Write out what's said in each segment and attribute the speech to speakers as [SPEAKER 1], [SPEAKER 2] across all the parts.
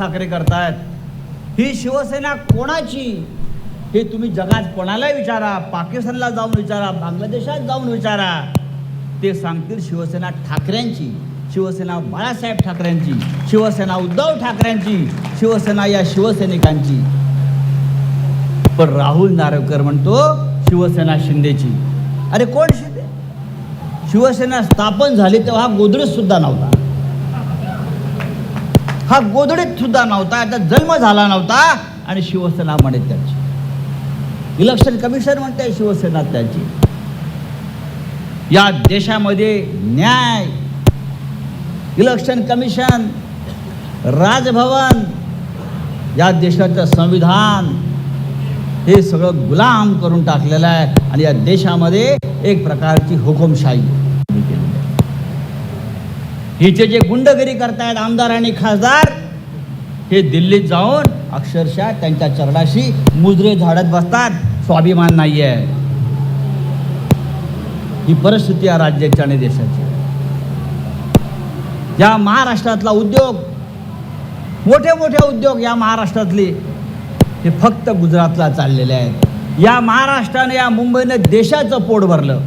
[SPEAKER 1] ठाकरे करतायत. ही शिवसेना कोणाची? हे तुम्ही जगात कोणालाही विचारा. पाकिस्तानला जाऊन विचारा. बांगलादेशात जाऊन विचारा. ते सांगतील शिवसेना ठाकरेंची शिवसेना बाळासाहेब ठाकरेंची शिवसेना उद्धव ठाकरेंची शिवसेना या शिवसैनिकांची. पण राहुल नार्वेकर म्हणतो शिवसेना शिंदेची. अरे कोण शिंदे? शिवसेना स्थापन झाली तेव्हा गोदरेज सुद्धा नव्हता. हा गोधडीत सुद्धा नव्हता याचा जन्म झाला नव्हता आणि शिवसेना म्हणे त्याची. इलेक्शन कमिशन म्हणते शिवसेना त्याची. या देशामध्ये न्याय इलेक्शन कमिशन राजभवन या देशाचं संविधान हे सगळं गुलाम करून टाकलेलं आहे आणि या देशामध्ये एक प्रकारची हुकुमशाही. आहे हिचे जे गुंडगिरी करतायत आमदार आणि खासदार हे दिल्लीत जाऊन अक्षरशः त्यांच्या चरणाशी मुजरे झाडत बसतात. स्वाभिमान नाही आहे ही परिस्थिती या राज्याची आणि देशाची. या महाराष्ट्रातला उद्योग मोठे मोठे उद्योग या महाराष्ट्रातले हे फक्त गुजरातला चाललेले आहेत. या महाराष्ट्राने या मुंबईने देशाचं पोट भरलं.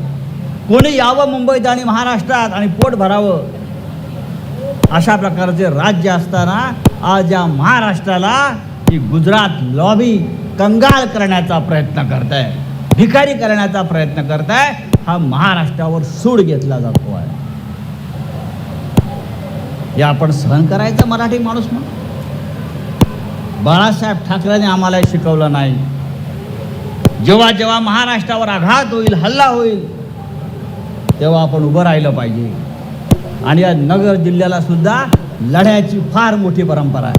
[SPEAKER 1] कोणी यावं मुंबईत आणि महाराष्ट्रात आणि पोट भरावं? अशा प्रकारचे राज्य असताना आज या महाराष्ट्राला ही गुजरात लॉबी कंगाल करण्याचा प्रयत्न करत आहे भिकारी करण्याचा प्रयत्न करत आहे हा महाराष्ट्रावर सूड घेतला जातो आहे. हे आपण सहन करायचं मराठी माणूस म्हणून? बाळासाहेब ठाकरेने आम्हाला शिकवलं नाही. जेव्हा जेव्हा महाराष्ट्रावर आघात होईल हल्ला होईल तेव्हा आपण उभं राहिलं पाहिजे. आणि या नगर जिल्ह्याला सुद्धा लढ्याची फार मोठी परंपरा आहे.